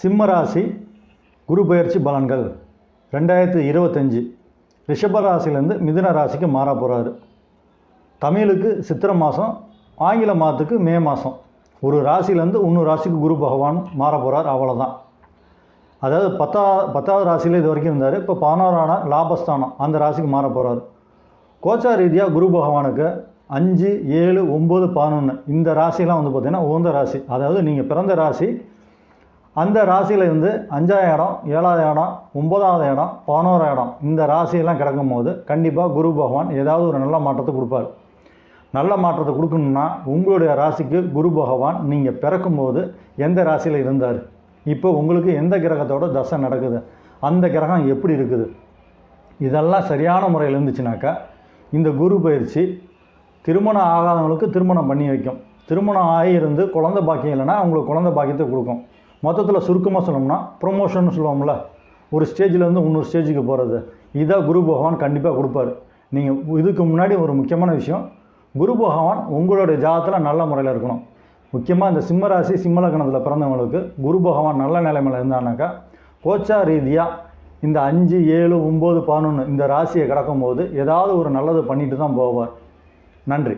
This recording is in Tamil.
சிம்ம ராசி குரு பயிற்சி பலன்கள். ரெண்டாயிரத்தி இருபத்தஞ்சி ரிஷபராசிலேருந்து மிதுன ராசிக்கு மாற போகிறாரு தமிழுக்கு சித்திரை மாதம் ஆங்கில மாதத்துக்கு மே மாதம் ஒரு ராசிலேருந்து இன்னொரு ராசிக்கு குரு பகவான் மாற போகிறார் அவ்வளோதான் அதாவது பத்தா பத்தாவது ராசியில் இது வரைக்கும் இருந்தார். இப்போ பதினோரான லாபஸ்தானம் அந்த ராசிக்கு மாற போகிறார் கோச்சா ரீதியாக குரு பகவானுக்கு அஞ்சு ஏழு ஒம்பது பதினொன்று இந்த ராசிலாம் வந்து பார்த்திங்கன்னா உகந்த ராசி. அதாவது நீங்கள் பிறந்த ராசி அந்த ராசியில் இருந்து அஞ்சாவது இடம் ஏழாவது இடம் ஒன்பதாவது இடம் பதினோராவது இடம் இந்த ராசியெல்லாம் கிடக்கும் போது கண்டிப்பாக குரு பகவான் ஏதாவது ஒரு நல்ல மாற்றத்தை கொடுப்பார். நல்ல மாற்றத்தை கொடுக்கணும்னா உங்களுடைய ராசிக்கு குரு பகவான் நீங்கள் பிறக்கும்போது எந்த ராசியில் இருந்தார்? இப்போ உங்களுக்கு எந்த கிரகத்தோட தசை நடக்குது? அந்த கிரகம் எப்படி இருக்குது? இதெல்லாம் சரியான முறையில் இருந்துச்சுனாக்கா இந்த குரு பயிற்சி திருமணம் ஆகாதவங்களுக்கு திருமணம் பண்ணி வைக்கும். திருமணம் ஆகியிருந்து குழந்தை பாக்கியம் இல்லைன்னா அவங்களுக்கு குழந்தை பாக்கியத்தை கொடுக்கும். மொத்தத்தில் சுருக்கமாக சொன்னோம்னா ப்ரொமோஷன் சொல்லுவோம்ல ஒரு ஸ்டேஜிலேருந்து இன்னொரு ஸ்டேஜுக்கு போகிறது இதான் குரு பகவான் கண்டிப்பாக கொடுப்பாரு. நீங்கள் இதுக்கு முன்னாடி ஒரு முக்கியமான விஷயம் குரு பகவான் உங்களுடைய ஜாதத்தில் நல்ல முறையில் இருக்கணும். முக்கியமாக இந்த சிம்மராசி ராசி பிறந்தவங்களுக்கு குரு பகவான் நல்ல நிலைமையில் இருந்தானாக்கா கோச்சா ரீதியாக இந்த அஞ்சு ஏழு ஒம்பது பதினொன்று இந்த ராசியை கடக்கும்போது ஏதாவது ஒரு நல்லது பண்ணிட்டு தான் போவார். நன்றி.